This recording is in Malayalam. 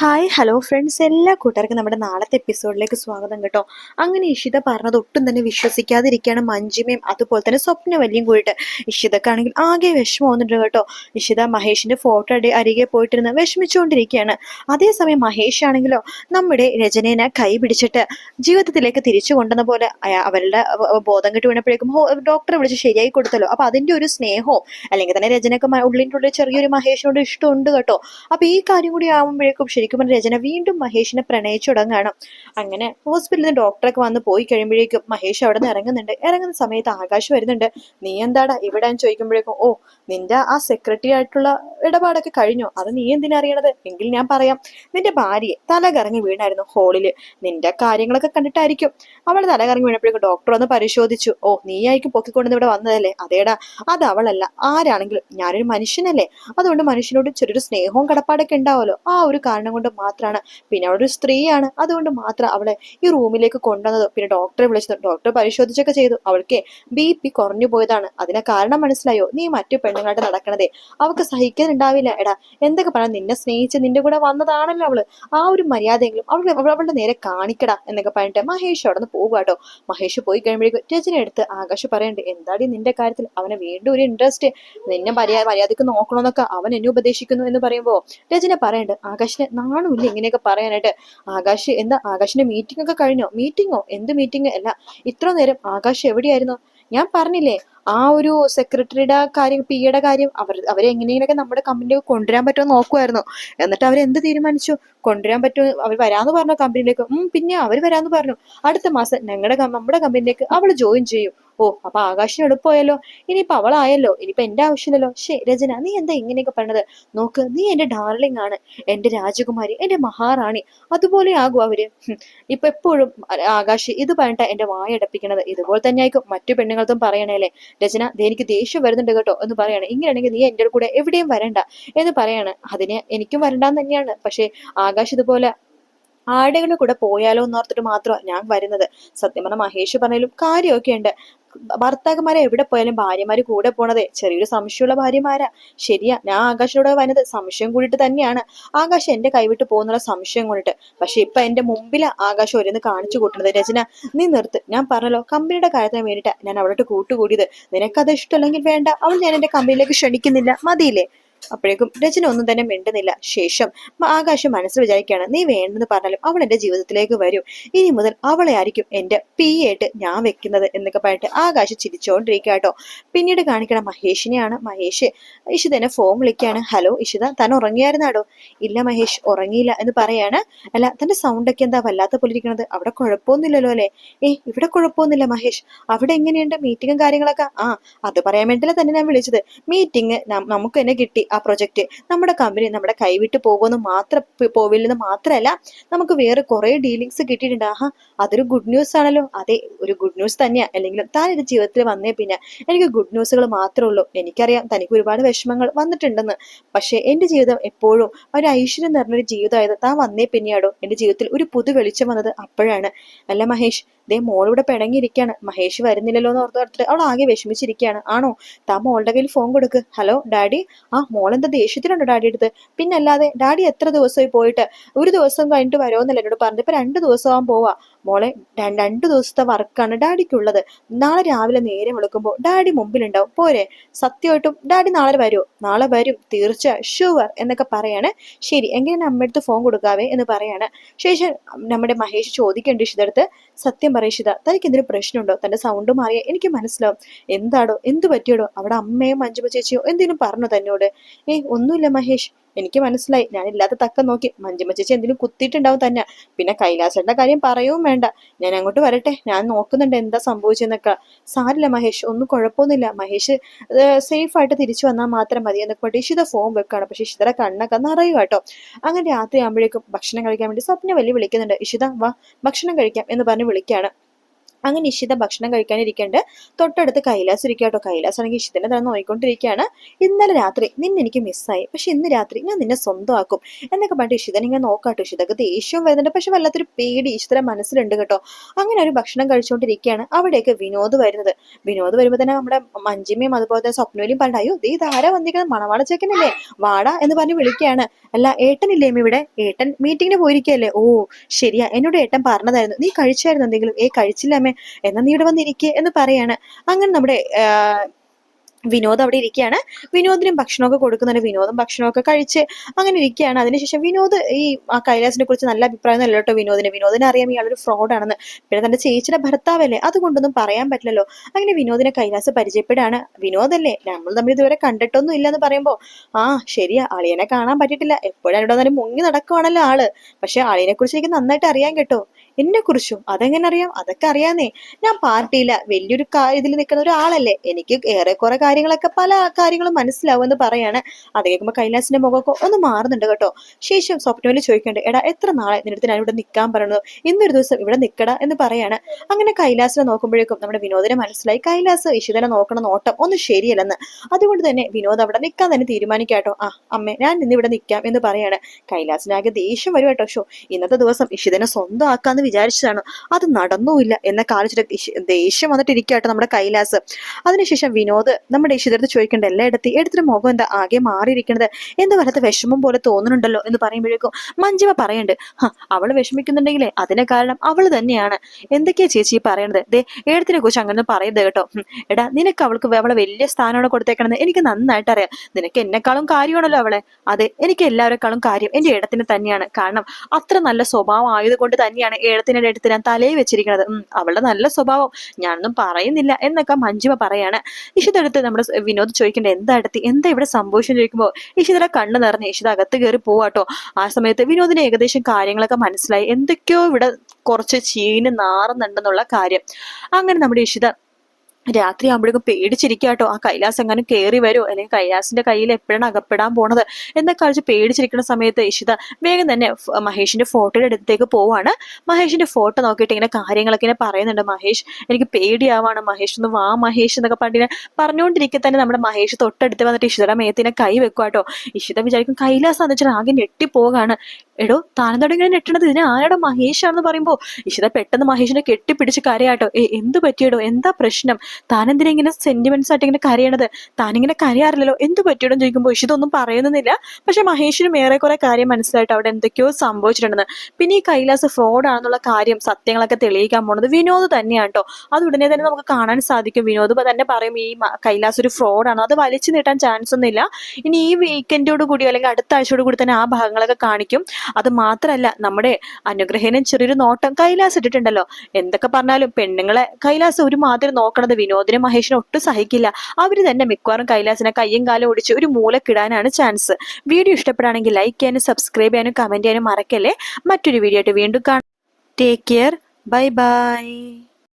ഹായ് ഹലോ ഫ്രണ്ട്സ് എല്ലാ കൂട്ടുകാർക്കും നമ്മുടെ നാളത്തെ എപ്പിസോഡിലേക്ക് സ്വാഗതം കേട്ടോ. അങ്ങനെ ഇഷിത പറഞ്ഞത് ഒട്ടും തന്നെ വിശ്വസിക്കാതിരിക്കുകയാണ് മഞ്ജിമയും അതുപോലെ തന്നെ സ്വപ്നവല്ലിയും കൂടിയിട്ട്. ഇഷിതക്കാണെങ്കിൽ ആകെ വിഷമം വന്നിട്ടുണ്ട് കേട്ടോ. ഇഷിത മഹേഷിന്റെ ഫോട്ടോ അടി അരികെ പോയിട്ടിരുന്ന് വിഷമിച്ചുകൊണ്ടിരിക്കുകയാണ്. അതേസമയം മഹേഷ് ആണെങ്കിലോ നമ്മുടെ രചനേനെ കൈ പിടിച്ചിട്ട് ജീവിതത്തിലേക്ക് തിരിച്ചു കൊണ്ടുവന്ന പോലെ അവരുടെ ബോധം കെട്ടി വീണപ്പോഴേക്കും ഡോക്ടറെ വിളിച്ച് ശരിയായി കൊടുത്തല്ലോ. അപ്പൊ അതിന്റെ ഒരു സ്നേഹവും അല്ലെങ്കിൽ തന്നെ രചനയൊക്കെ ഉള്ളിന്റെ ഉള്ളിൽ ചെറിയൊരു മഹേഷിനോട് ഇഷ്ടമുണ്ട് കേട്ടോ. അപ്പൊ ഈ കാര്യം കൂടി ആവുമ്പോഴേക്കും ശരിക്കും രചന വീണ്ടും മഹേഷിനെ പ്രണയിച്ചു തുടങ്ങുകയാണ് അങ്ങനെ ഹോസ്പിറ്റലിൽ നിന്ന് ഡോക്ടറൊക്കെ വന്ന് പോയി കഴിയുമ്പോഴേക്കും മഹേഷ് അവിടെ നിന്ന് ഇറങ്ങുന്നുണ്ട്. ഇറങ്ങുന്ന സമയത്ത് ആകാശ് വരുന്നുണ്ട്. നീ എന്താടാ ഇവിടെ ചോദിക്കുമ്പോഴേക്കും ഓ നിന്റെ ആ സെക്രട്ടറി ആയിട്ടുള്ള ഇടപാടൊക്കെ കഴിഞ്ഞോ? അത് നീ എന്തിനാ അറിയണത്? എങ്കിൽ ഞാൻ പറയാം. നിന്റെ ഭാര്യയെ തലകറങ്ങി വീണായിരുന്നു ഹോളിൽ നിന്റെ കാര്യങ്ങളൊക്കെ കണ്ടിട്ടായിരിക്കും. അവൾ തലകറങ്ങി വീണപ്പോഴേക്കും ഡോക്ടർ ഒന്ന് പരിശോധിച്ചു. ഓ നീ ആയിരിക്കും പൊക്കിക്കൊണ്ടു ഇവിടെ വന്നതല്ലേ? അതേടാ അത് അവളല്ല. ആരാണെങ്കിലും ഞാനൊരു മനുഷ്യനല്ലേ? അതുകൊണ്ട് മനുഷ്യനോട് ചെറിയൊരു സ്നേഹവും കടപ്പാടൊക്കെ ഉണ്ടാവുമല്ലോ ആ ഒരു കാരണം കൊണ്ട് മാത്രമാണ് പിന്നെ അവളൊരു സ്ത്രീയാണ്. അതുകൊണ്ട് മാത്രം അവളെ ഈ റൂമിലേക്ക് കൊണ്ടുവന്നത്. പിന്നെ ഡോക്ടറെ വിളിച്ചത് ഡോക്ടർ പരിശോധിച്ചൊക്കെ ചെയ്തു. അവൾക്ക് ബി പി കുറഞ്ഞു പോയതാണ്. അതിനെ കാരണം മനസ്സിലായോ? നീ മറ്റു പെണ്ണുങ്ങളായിട്ട് നടക്കണതേ. അവൾക്ക് സഹിക്കാനുണ്ടാവില്ല. എടാ എന്തൊക്കെ പറയാം നിന്നെ സ്നേഹിച്ച് നിന്റെ കൂടെ വന്നതാണല്ലോ അവൾ. ആ ഒരു മര്യാദയെങ്കിലും അവൾ അവൾ- അവളുടെ നേരെ കാണിക്കടാ എന്നൊക്കെ പറഞ്ഞിട്ട് മഹേഷ് അവിടെ നിന്ന് പോകുക കേട്ടോ മഹേഷ് പോയി കഴിയുമ്പോഴേക്കും രചന എടുത്ത് ആകാശ് പറയണ്ട് എന്താടി നിന്റെ കാര്യത്തിൽ? അവനെ വീണ്ടും ഒരു ഇൻട്രസ്റ്റ് നിന്നെ മര്യാദ മര്യാദയ്ക്ക് നോക്കണമെന്നൊക്കെ അവൻ എന്നെ ഉപദേശിക്കുന്നു എന്ന് പറയുമ്പോ രചന പറയണ്ട് ആകാശിന് നാണുമില്ല ഇങ്ങനെയൊക്കെ പറയാനായിട്ട്. ആകാശ് എന്താ? ആകാശിന്റെ മീറ്റിംഗ് ഒക്കെ കഴിഞ്ഞോ? മീറ്റിംഗോ എന്ത് മീറ്റിംഗ് അല്ല ഇത്ര നേരം ആകാശ് എവിടെയായിരുന്നു? ഞാൻ പറഞ്ഞില്ലേ ആ ഒരു സെക്രട്ടറിയുടെ കാര്യം പി യുടെ കാര്യം അവർ അവരെ എങ്ങനെയെങ്കിലൊക്കെ നമ്മുടെ കമ്പനിയിൽ കൊണ്ടുവരാൻ പറ്റുമോ നോക്കുമായിരുന്നു എന്നിട്ട് അവരെന്ത് തീരുമാനിച്ചു? കൊണ്ടുവരാൻ പറ്റുമോ അവർ വരാന്ന് പറഞ്ഞു കമ്പനിയിലേക്ക് പിന്നെ അവർ വരാന്ന് പറഞ്ഞു. അടുത്ത മാസം ഞങ്ങളുടെ നമ്മുടെ കമ്പനിയിലേക്ക് അവൾ ജോയിൻ ചെയ്യും. ഓ അപ്പൊ ആകാശിന് എളുപ്പമായല്ലോ. ഇനിയിപ്പൊ അവളായല്ലോ. ഇനിയിപ്പൊ എന്റെ ആവശ്യമില്ലല്ലോ. ശേ രചന നീ എന്താ ഇങ്ങനെയൊക്കെ പറഞ്ഞത് നോക്ക് നീ എന്റെ ഡാർലിംഗ് ആണ്. എന്റെ രാജകുമാരി എന്റെ മഹാറാണി. അതുപോലെ ആകും അവർ. ഇപ്പൊ എപ്പോഴും ആകാശ് ഇത് പറഞ്ഞിട്ടാ എന്റെ വായടപ്പിക്കണത് ഇതുപോലെ തന്നെ ആയിരിക്കും മറ്റു പെണ്ണുങ്ങൾക്കും പറയണേലേ. രചന എനിക്ക് ദേഷ്യം വരുന്നുണ്ട് കേട്ടോ എന്ന് പറയാണ്. ഇങ്ങനെയാണെങ്കിൽ നീ എന്റെ കൂടെ എവിടെയും വരണ്ട എന്ന് പറയാണ്. അതിന് എനിക്കും വരണ്ടാന്ന് തന്നെയാണ്. പക്ഷേ ആകാശ് ഇതുപോലെ ആടുകളുടെ കൂടെ പോയാലോ എന്നോർത്തിട്ട് മാത്രമാണ് ഞാൻ വരുന്നത്. സത്യം പറഞ്ഞ മഹേഷ് പറഞ്ഞാലും കാര്യമൊക്കെ ഉണ്ട് ഭർത്താക്കന്മാരെ എവിടെ പോയാലും ഭാര്യമാര് കൂടെ പോണത്. ചെറിയൊരു സംശയമുള്ള ഭാര്യമാരാ. ശരിയാ ഞാൻ ആകാശിനോട് വരുന്നത് സംശയം കൂടിയിട്ട് തന്നെയാണ്. ആകാശം എന്റെ കൈവിട്ട് പോകുന്നുള്ള സംശയം കൊണ്ടിട്ട്. പക്ഷെ ഇപ്പൊ എന്റെ മുമ്പിലാ ആകാശം ഒരുന്ന് കാണിച്ചു കൂട്ടുന്നത്. രചന നീ നിർത്ത്. ഞാൻ പറഞ്ഞല്ലോ കമ്പനിയുടെ കാര്യത്തിന് വേണ്ടിയിട്ടാ ഞാൻ അവളോട്ട് കൂട്ടുകൂടിയത്. നിനക്കത് ഇഷ്ടമല്ലെങ്കിൽ വേണ്ട. അവൾ ഞാൻ എന്റെ കമ്പനിയിലേക്ക് ക്ഷണിക്കുന്നില്ല. മതിയില്ലേ? അപ്പോഴേക്കും രചന ഒന്നും തന്നെ മിണ്ടുന്നില്ല. ശേഷം ആകാശം മനസ്സിൽ വിചാരിക്കുകയാണ് നീ വേണ്ടെന്ന് പറഞ്ഞാലും അവൾ എന്റെ ജീവിതത്തിലേക്ക് വരും. ഇനി മുതൽ അവളെ ആയിരിക്കും എന്റെ പി ആയിട്ട് ഞാൻ വെക്കുന്നത് എന്നൊക്കെ പറഞ്ഞിട്ട് ആകാശ് ചിരിച്ചോണ്ടിരിക്കുക കേട്ടോ. പിന്നീട് കാണിക്കണ മഹേഷിനെയാണ് മഹേഷ്. ഇഷിതനെ ഫോൺ വിളിക്കുകയാണ് ഹലോ ഇഷിത താൻ ഉറങ്ങിയായിരുന്നാടോ ഇല്ല മഹേഷ് ഉറങ്ങിയില്ല എന്ന് പറയാണ്. അല്ല തന്റെ സൗണ്ട് ഒക്കെ എന്താ വല്ലാത്ത പോലെ ഇരിക്കുന്നത് അവിടെ കുഴപ്പമൊന്നുമില്ലല്ലോ അല്ലേ? ഏ ഇവിടെ കുഴപ്പമൊന്നുമില്ല മഹേഷ്. അവിടെ എങ്ങനെയുണ്ട്? മീറ്റിങ്ങും കാര്യങ്ങളൊക്കെ? ആ അത് പറയാൻ വേണ്ടിയല്ല തന്നെ ഞാൻ വിളിച്ചത്. മീറ്റിംഗ് നമുക്ക് തന്നെ കിട്ടി. ആ പ്രൊജക്റ്റ് നമ്മുടെ കമ്പനി നമ്മുടെ കൈവിട്ട് പോകുമെന്ന് മാത്രം പോവില്ലെന്ന് മാത്രമല്ല നമുക്ക് വേറെ കുറെ ഡീലിങ്സ് കിട്ടിയിട്ടുണ്ട്. ആഹാ അതൊരു ഗുഡ് ന്യൂസ് ആണല്ലോ. അതെ ഒരു ഗുഡ് ന്യൂസ് തന്നെയാ. അല്ലെങ്കിലും താൻ ഇത് ജീവിതത്തിൽ വന്നേ പിന്നെ എനിക്ക് ഗുഡ് ന്യൂസുകൾ മാത്രമേ ഉള്ളൂ. എനിക്കറിയാം തനിക്ക് ഒരുപാട് വിഷമങ്ങൾ വന്നിട്ടുണ്ടെന്ന്. പക്ഷേ എന്റെ ജീവിതം എപ്പോഴും ഒരു ഐശ്വര്യം നിറഞ്ഞൊരു ജീവിതമായത് താൻ വന്നേ പിന്നെയാടോ. എന്റെ ജീവിതത്തിൽ ഒരു പുതു വെളിച്ചം വന്നത് അപ്പോഴാണ്. അല്ല മഹേഷ് ദേ മോളിവിടെ പിണങ്ങിയിരിക്കുകയാണ് മഹേഷ് വരുന്നില്ലല്ലോ എന്ന് ഓർത്ത് ഓർത്തിട്ട് അവൾ ആകെ വിഷമിച്ചിരിക്കുകയാണ്. ആണോ? താ മോളുടെ കയ്യിൽ ഫോൺ കൊടുക്ക്. ഹലോ ഡാഡി ആ മോളെന്താ ദേഷ്യത്തിലുണ്ടോ ഡാഡി എടുത്ത് പിന്നല്ലാതെ ഡാഡി എത്ര ദിവസമായി പോയിട്ട്? ഒരു ദിവസം കഴിഞ്ഞിട്ട് വരുമെന്നല്ല എന്നോട് പറഞ്ഞത്. ഇപ്പൊ രണ്ട് ദിവസമാകാൻ പോവാ. മോളെ രണ്ട് ദിവസത്തെ വർക്കാണ് ഡാഡിക്കുള്ളത് നാളെ രാവിലെ നേരെ വിളിക്കുമ്പോൾ ഡാഡി മുമ്പിലുണ്ടാവും. പോരെ? സത്യമായിട്ടും ഡാഡി നാളെ വരുമോ നാളെ വരും. തീർച്ച ഷുവർ എന്നൊക്കെ പറയാണ്. ശരി എങ്ങനെ ഞാൻ അമ്മയടുത്ത് ഫോൺ കൊടുക്കാവേ എന്ന് പറയാണ്. ശേഷം നമ്മുടെ മഹേഷ് ചോദിക്കേണ്ട ഇഷിതടുത്ത്. സത്യം പറയിഷിത തനിക്ക് എന്തെങ്കിലും പ്രശ്നമുണ്ടോ? തന്റെ സൗണ്ട് മാറിയ എനിക്ക് മനസ്സിലാവും. എന്താടോ? എന്ത് പറ്റിയടോ? അവിടെ അമ്മയോ മഞ്ജുമ ചേച്ചിയോ എന്തെങ്കിലും പറഞ്ഞോ തന്നോട്. ഏയ് ഒന്നുമില്ല മഹേഷ്. എനിക്ക് മനസ്സിലായി. ഞാൻ ഇല്ലാത്ത തക്ക നോക്കി. മഞ്ജുമ ചേച്ചി എന്തെങ്കിലും കുത്തിയിട്ടുണ്ടാവും തന്നെ. പിന്നെ കൈലാസന്റെ കാര്യം പറയവും വേണ്ട. ഞാൻ അങ്ങോട്ട് വരട്ടെ. ഞാൻ നോക്കുന്നുണ്ട് എന്താ സംഭവിച്ചെന്നൊക്കെ. സാരില്ല മഹേഷ്. ഒന്നും കുഴപ്പമൊന്നുമില്ല. മഹേഷ് സേഫ് ആയിട്ട് തിരിച്ചു വന്നാൽ മാത്രം മതി എന്നൊക്കെ പറഞ്ഞിട്ട് ഇഷിത ഫോം വെക്കാണ്. പക്ഷെ ഇഷിതയുടെ കണ്ണൊക്കെ നിറയുക കേട്ടോ. അങ്ങനെ രാത്രി ആകുമ്പോഴേക്കും ഭക്ഷണം കഴിക്കാൻ വേണ്ടി സ്വപ്ന വലിയ വിളിക്കുന്നുണ്ട്. ഇഷിത വാ ഭക്ഷണം കഴിക്കാം എന്ന് പറഞ്ഞ് വിളിക്കാണ് അങ്ങനെ ഇഷിത ഭക്ഷണം കഴിക്കാനിരിക്കേണ്ട. തൊട്ടടുത്ത് കൈലാസ് ഇരിക്കുക കേട്ടോ. കൈലാസ് ആണെങ്കിൽ ഇഷിതനെ തന്നെ നോയിക്കൊണ്ടിരിക്കുകയാണ് ഇന്നലെ രാത്രി നിന്നെ എനിക്ക് മിസ്സായി പക്ഷെ ഇന്ന് രാത്രി ഞാൻ നിന്നെ സ്വന്തമാക്കും എന്നൊക്കെ പറഞ്ഞിട്ട് ഇഷിതൻ ഇങ്ങനെ നോക്കാട്ടോ ഇഷിതക്ക് ദേഷ്യവും വരുന്നുണ്ട്. പക്ഷെ വല്ലാത്തൊരു പേടി ഇഷിതരെ മനസ്സിലുണ്ട് കേട്ടോ. അങ്ങനെ ഒരു ഭക്ഷണം കഴിച്ചുകൊണ്ടിരിക്കുകയാണ് അവിടെയൊക്കെ വിനോദ് വരുന്നത്. വിനോദ് വരുമ്പോൾ തന്നെ നമ്മുടെ മഞ്ജിമയും അതുപോലെ തന്നെ സ്വപ്നയിലും പറഞ്ഞു അയ്യോ ദേ ഇതാരാ വന്നിരിക്കുന്നത്? മണവാള ചേക്കനല്ലേ വാടാ എന്ന് പറഞ്ഞ് വിളിക്കുകയാണ്. അല്ല ഏട്ടനില്ലേ ഇവിടെ? ഏട്ടൻ മീറ്റിങ്ങിന് പോയിരിക്കുകയല്ലേ? ഓ ശരിയാ. എന്നോട് ഏട്ടൻ പറഞ്ഞതായിരുന്നു. നീ കഴിച്ചായിരുന്നു എന്തെങ്കിലും? ഏ കഴിച്ചില്ല എന്നാ നീ ഇവിടെ വന്നിരിക്കുക എന്ന് പറയാണ്. അങ്ങനെ നമ്മുടെ വിനോദം അവിടെ ഇരിക്കുകയാണ്. വിനോദിനും ഭക്ഷണമൊക്കെ കൊടുക്കുന്നുണ്ട്. വിനോദും ഭക്ഷണമൊക്കെ കഴിച്ച് അങ്ങനെ ഇരിക്കുകയാണ്. അതിനുശേഷം വിനോദ് ഈ ആ കൈലാസിനെ കുറിച്ച് നല്ല അഭിപ്രായം അല്ല കേട്ടോ വിനോദിന്. വിനോദിനെ അറിയാം ഇയാളൊരു ഫ്രോഡാണെന്ന്. പിന്നെ തന്റെ ചേച്ചിയുടെ ഭർത്താവല്ലേ? അതുകൊണ്ടൊന്നും പറയാൻ പറ്റില്ലല്ലോ. അങ്ങനെ വിനോദിനെ കൈലാസ് പരിചയപ്പെടാണ് വിനോദല്ലേ നമ്മൾ തമ്മിൽ ഇതുവരെ കണ്ടിട്ടൊന്നും ഇല്ലെന്ന് പറയുമ്പോൾ ആ ശരിയാ അളിയനെ കാണാൻ പറ്റിയിട്ടില്ല. എപ്പോഴും വന്നാലും മുങ്ങി നടക്കുവാണല്ലോ ആൾ. പക്ഷെ അളിയനെ കുറിച്ച് എനിക്ക് നന്നായിട്ട് അറിയാൻ കേട്ടോ. എന്നെ കുറിച്ചും അതെങ്ങനെ അറിയാം? അതൊക്കെ അറിയാന്നേ. ഞാൻ പാർട്ടിയില വലിയൊരു ഇതിൽ നിൽക്കുന്ന ഒരാളല്ലേ. എനിക്ക് ഏറെ ഏറെക്കുറെ കാര്യങ്ങളൊക്കെ പല കാര്യങ്ങളും മനസ്സിലാവുമെന്ന് പറയാണ്. അത് കേൾക്കുമ്പോൾ കൈലാസിന്റെ മുഖമൊക്കെ ഒന്ന് മാറുന്നുണ്ട് കേട്ടോ. ശേഷം സ്വപ്നയിൽ ചോദിക്കേണ്ടത് എടാ എത്ര നാളെ നിന്റെ ഞാൻ ഇവിടെ നിൽക്കാൻ പറയുന്നത് ഇന്നൊരു ദിവസം ഇവിടെ നിൽക്കട എന്ന് പറയാണ്. അങ്ങനെ കൈലാസിനെ നോക്കുമ്പോഴേക്കും നമ്മുടെ വിനോദിനെ മനസ്സിലായി. കൈലാസ് ഇഷിതനെ നോക്കണ നോട്ടം ഒന്നും ശരിയല്ലെന്ന്. അതുകൊണ്ട് തന്നെ വിനോദ് അവിടെ നിൽക്കാൻ തന്നെ തീരുമാനിക്കാട്ടോ ആ അമ്മേ ഞാൻ ഇന്ന് ഇവിടെ നിൽക്കാം എന്ന് പറയാണ്. കൈലാസിനാകെ ദേഷ്യം വരും കേട്ടോ. ഷോ ഇന്നത്തെ ദിവസം ഇഷിതനെ സ്വന്തമാക്കാന്ന് വിചാരിച്ചതാണ്. അത് നടന്നുമില്ല എന്ന കാലിച്ചിട്ട് ഇഷ്- ദേഷ്യം വന്നിട്ട് ഇരിക്കട്ടെ നമ്മുടെ കൈലാസ്. അതിനുശേഷം വിനോദ് നമ്മുടെ ഇഷിതടുത്ത് ചോദിക്കേണ്ട എല്ലാ എടുത്തി എടുത്തിട്ട് മുഖം എന്താ ആകെ മാറിയിരിക്കുന്നത് എന്ത് വലത്തെ വിഷമം പോലെ തോന്നുന്നുണ്ടല്ലോ എന്ന് പറയുമ്പോഴേക്കും മഞ്ജിമ പറയണ്ട് അവൾ വിഷമിക്കുന്നുണ്ടെങ്കിലേ അതിന് കാരണം അവൾ തന്നെയാണ്. എന്തൊക്കെയാ ചേച്ചി പറയണത്? ദേ ഏടത്തിനെ കുറിച്ച് അങ്ങനെ പറയരുത് കേട്ടോ. എടാ നിനക്ക് അവൾക്ക് അവളെ വലിയ സ്ഥാനമാണ് കൊടുത്തേക്കണെന്ന് എനിക്ക് നന്നായിട്ട് അറിയാം. നിനക്ക് എന്നെക്കാളും കാര്യമാണല്ലോ അവളെ. അതെ എനിക്ക് എല്ലാവരെക്കാളും കാര്യം എന്റെ ഏടത്തിന് തന്നെയാണ്. കാരണം അത്ര നല്ല സ്വഭാവം ആയതുകൊണ്ട് തന്നെയാണ് ഏടത്തിനെ എടുത്ത് ഞാൻ തലയിൽ വെച്ചിരിക്കുന്നത്. അവളുടെ നല്ല സ്വഭാവം. ഞാനൊന്നും പറയുന്നില്ല എന്നൊക്കെ മഞ്ജിമ പറയാണ്. ഇഷിതടുത്ത് നമ്മുടെ വിനോദ് ചോദിക്കേണ്ട എന്താ അടുത്ത് എന്താ ഇവിടെ സംഭവിച്ചു ചോദിക്കുമ്പോൾ ഇഷിതയുടെ കണ്ണ് നിറഞ്ഞ് ഇഷിത അകത്ത് കയറി പോവാട്ടോ. ആ സമയത്ത് വിനോദിന് ഏകദേശം കാര്യങ്ങളൊക്കെ മനസ്സിലായി. എന്തൊക്കെയോ ഇവിടെ കുറച്ച് ചീന് നാറുന്നുണ്ടെന്നുള്ള കാര്യം. അങ്ങനെ നമ്മുടെ ഇഷിത രാത്രി ആകുമ്പോഴേക്കും പേടിച്ചിരിക്കാട്ടോ ആ കൈലാസ് എങ്ങനെ കയറി വരുമോ അല്ലെങ്കിൽ കൈലാസിന്റെ കയ്യിൽ എപ്പോഴാണ് അകപ്പെടാൻ പോണത് എന്നൊക്കെ കഴിച്ച് പേടിച്ചിരിക്കുന്ന സമയത്ത് ഇഷിത വേഗം തന്നെ മഹേഷിന്റെ ഫോട്ടോയുടെ അടുത്തേക്ക് പോവാണ്. മഹേഷിന്റെ ഫോട്ടോ നോക്കിയിട്ട് ഇങ്ങനെ കാര്യങ്ങളൊക്കെ ഇങ്ങനെ പറയുന്നുണ്ട്. മഹേഷ് എനിക്ക് പേടിയാവാണ്. മഹേഷ് ഒന്ന് വാ മഹേഷ് എന്നൊക്കെ പണ്ടിനെ പറഞ്ഞുകൊണ്ടിരിക്കെ തന്നെ നമ്മുടെ മഹേഷ് തൊട്ടടുത്ത് വന്നിട്ട് ഇഷിതയുടെ മേത്തിനെ കൈ വെക്കുവാട്ടോ ഇഷിത വിചാരിക്കും കൈലാസ് എന്ന് വെച്ചാൽ ആകെ ഞെട്ടിപ്പോകാണ്. എടോ താനെന്തോടെ ഇങ്ങനെ ഞെട്ടണത്? ഇതിനെ ആരാടോ മഹേഷാണെന്ന് പറയുമ്പോൾ ഇഷിത പെട്ടെന്ന് മഹേഷിനെ കെട്ടിപ്പിടിച്ച് കരയാട്ടോ. ഏ എന്ത് പറ്റിയടോ? എന്താ പ്രശ്നം? താനെന്തിനാ ഇങ്ങനെ സെന്റിമെന്റ്സ് ആയിട്ട് ഇങ്ങനെ കരയണത്? താനിങ്ങനെ കരയാറില്ലല്ലോ? എന്ത് പറ്റിയടോ ചോദിക്കുമ്പോൾ ഇഷിത ഒന്നും പറയുന്നില്ല. പക്ഷെ മഹേഷിനും ഏറെക്കുറെ കാര്യം മനസ്സിലായിട്ട് അവിടെ എന്തൊക്കെയോ സംഭവിച്ചിട്ടുണ്ടെന്ന് പിന്നെ ഈ കൈലാസ് ഫ്രോഡ് ആണെന്നുള്ള കാര്യം സത്യങ്ങളൊക്കെ തെളിയിക്കാൻ പോണത് വിനോദ് തന്നെയാണ് കേട്ടോ അത് ഉടനെ തന്നെ നമുക്ക് കാണാൻ സാധിക്കും. വിനോദ് തന്നെ പറയും ഈ കൈലാസ് ഒരു ഫ്രോഡാണ് അത് വലിച്ചു നീട്ടാൻ ചാൻസ് ഒന്നുമില്ല. ഇനി ഈ വീക്കെൻഡോട് കൂടി അല്ലെങ്കിൽ അടുത്ത ആഴ്ചയോട് കൂടി തന്നെ ആ ഭാഗങ്ങളൊക്കെ കാണിക്കും. അത് മാത്രമല്ല നമ്മുടെ അനുഗ്രഹനും ചെറിയൊരു നോട്ടം കൈലാസ് ഇട്ടിട്ടുണ്ടല്ലോ. എന്തൊക്കെ പറഞ്ഞാലും പെണ്ണുങ്ങളെ കൈലാസ് ഒരു മാതിരി നോക്കണത് വിനോദിനും മഹേഷിനും ഒട്ടും സഹിക്കില്ല. അവർ തന്നെ മിക്കവാറും കൈലാസിനെ കയ്യും കാലം ഒടിച്ച് ഒരു മൂലക്കിടാനാണ് ചാൻസ്. വീഡിയോ ഇഷ്ടപ്പെടുകയാണെങ്കിൽ ലൈക്ക് ചെയ്യാനും സബ്സ്ക്രൈബ് ചെയ്യാനും കമന്റ് ചെയ്യാനും മറക്കല്ലേ? മറ്റൊരു വീഡിയോ ആയിട്ട് വീണ്ടും കാണാം. Take care bye bye